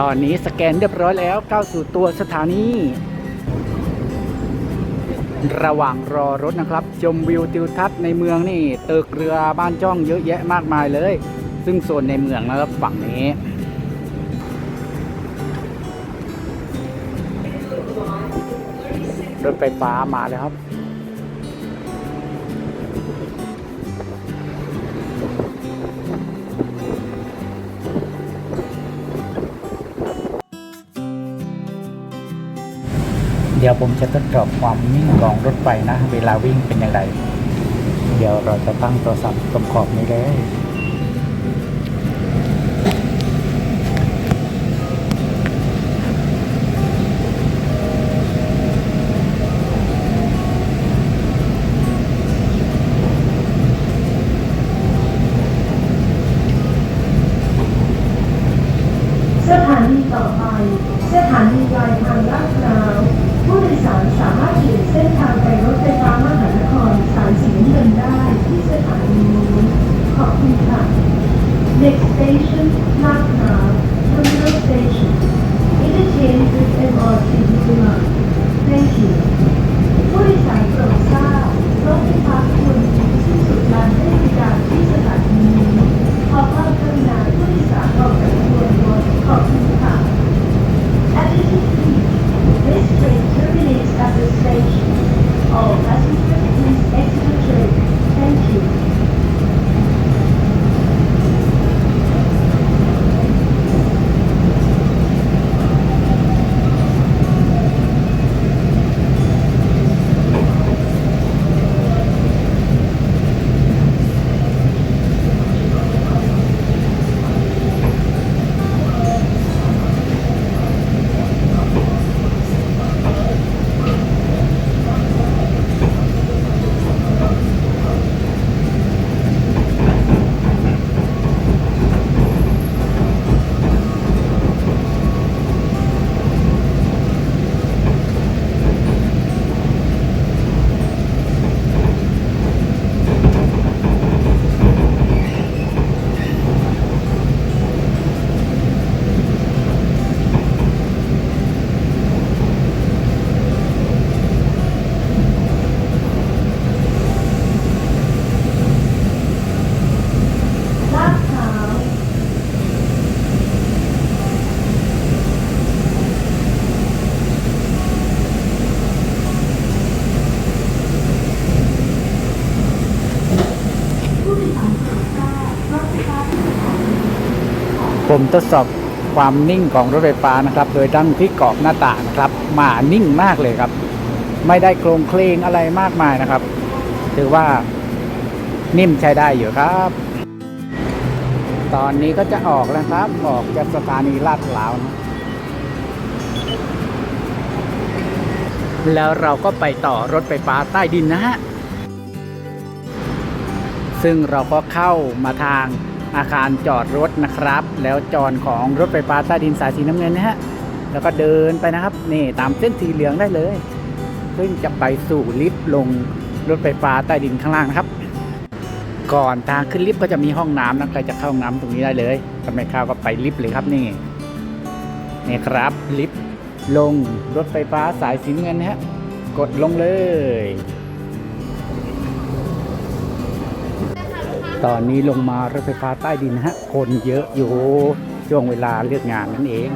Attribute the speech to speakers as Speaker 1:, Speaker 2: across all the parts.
Speaker 1: ตอนนี้สแกนเรียบร้อยแล้วเข้าสู่ตัวสถานี ระหว่างรอรถนะครับ ชมวิวทิวทัศน์ในเมืองนี่ตึกเรือบ้านจ้องเยอะแยะมากมายเลย ซึ่งโซนในเมืองนะครับฝั่งนี้รถไฟฟ้ามาแล้วครับ เดี๋ยวผมจะทดสอบความนิ่งของรถไฟนะ เวลาวิ่งเป็นอย่างไร เดี๋ยวเราจะตั้งโทรศัพท์ตรงขอบนี้เลย
Speaker 2: ผมทดสอบความนิ่
Speaker 1: งของรถไฟฟ้านะครับ โดยตั้งที่กรอบหน้าต่างนะครับ มานิ่งมากเลยครับ ไม่ได้โครงเคลงอะไรมากมายนะครับ ถือว่านิ่มใช้ได้อยู่ครับ ตอนนี้ก็จะออกแล้วครับ ออกจากสถานีลาดพร้าวนะแล้วเราก็ไปต่อรถไฟฟ้าใต้ดินนะฮะ ซึ่งเราก็เข้ามาทาง อาคารจอดรถนะครับ แล้วจอดของรถไฟฟ้าใต้ดินสายสีน้ำเงินนะฮะแล้วก็เดินไปนะครับนี่ตามเส้นสีเหลืองได้เลย ซึ่งจะไปสู่ลิฟต์ลงรถไฟฟ้าใต้ดินข้างล่างนะครับ ก่อนทางขึ้นลิฟต์ก็จะมีห้องน้ำนะใครจะเข้าห้องน้ำตรงนี้ได้เลยถ้าไมเข้าก็ไปลิฟต์เลยครับนี่นี่ครับลิฟต์ลงรถไฟฟ้าสายสีน้ำเงินนะฮะกดลงเลย ตอนนี้ลงมารถไฟฟ้าใต้ดินนะฮะ คนเยอะอยู่ช่วงเวลาเลือกงานนั่นเอง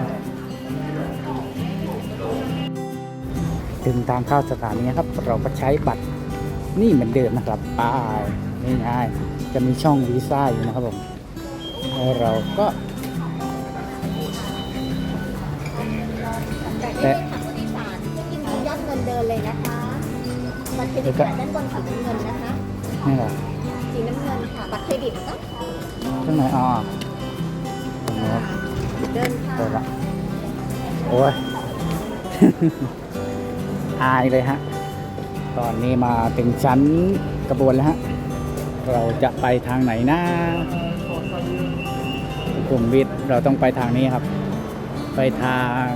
Speaker 1: ถึงทางเข้าสถานีครับ เราก็ใช้บัตรนี่เหมือนเดิมนะครับไป้ายง่ายๆจะมีช่องวีซ่าอยู่นะครับผมแล้วเราก็
Speaker 3: แต่ที่ค่ะผู้โดยสารขึ้นยินดียอดเงินเดินเลยนะคะบัตรเครดิตค่ะด้านบนสีน้ำเงินนะคะ
Speaker 1: นี่แหละ
Speaker 3: สีน้ำเงินค่ะ บัตรเครดิตก็
Speaker 1: ข้างในอ๋อตรงนี้ครับ
Speaker 3: เดินค่ะ
Speaker 1: เปิดละโอ้ย อายเลยฮะ ตอนนี้มาถึงชั้นกระบวนแล้วฮะ เราจะไปทางไหนนะกลุ่มวิทย์เราต้องไปทางนี้ครับ ไปทาง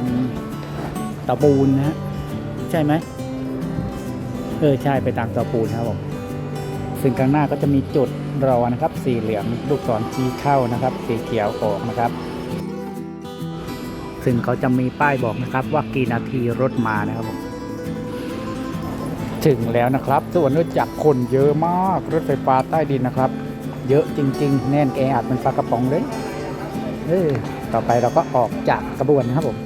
Speaker 1: ตะปูนนะฮะ ใช่ไหมเออใช่ไปทางตะปูนครับผม ซึ่งข้างหน้าก็จะมีจุดรอนะครับ สีเหลืองลูกศรชี้เข้านะครับ สีเขียวออกนะครับ ซึ่งเขาจะมีป้ายบอกนะครับ ว่ากี่นาทีรถมานะครับผมถึงแล้วนะครับส่วนรถจักรคนเยอะมากรถไฟฟ้าใต้ดินนะครับ เยอะจริง ๆ แน่นแออัดเป็นปลากระป๋องเลยเอ้ยต่อไปเราก็ออกจากกระบวนนะครับผม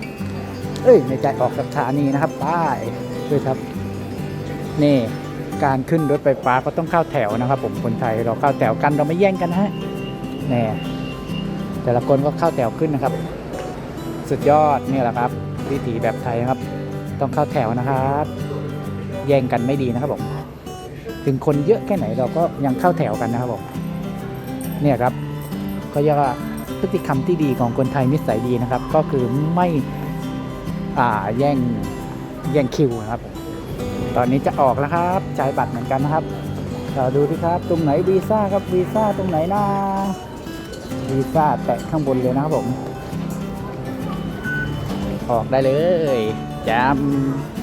Speaker 1: เอ้ยในใจออกจากสถานีนะครับป้ายด้วยครับ นี่ การขึ้นรถไฟฟ้าก็ต้องเข้าแถวนะครับ ผมคนไทยเราเข้าแถวกันเราไม่แย่งกันนะฮะแน่แต่ละคนก็เข้าแถวขึ้นนะครับ สุดยอดนี่แหละครับวิถีแบบไทยนะครับ ต้องเข้าแถวนะครับ แย่งกันไม่ดีนะครับผมถึงคนเยอะแค่ไหนเราก็ยังเข้าแถวกันนะครับผมเนี่ยครับก็เรียกว่าพฤติกรรมที่ดีของคนไทยนิสัยดีนะครับ ก็คือไม่อ่าแย่งแย่งคิวนะครับผม ตอนนี้จะออกแล้วครับจ่ายบัตรเหมือนกันนะครับเราดูที่ครับ ตรงไหนวีซ่าครับวีซ่าตรงไหนนะวีซ่าแตะข้างบนเลยนะครับผม ออกได้เลยจำ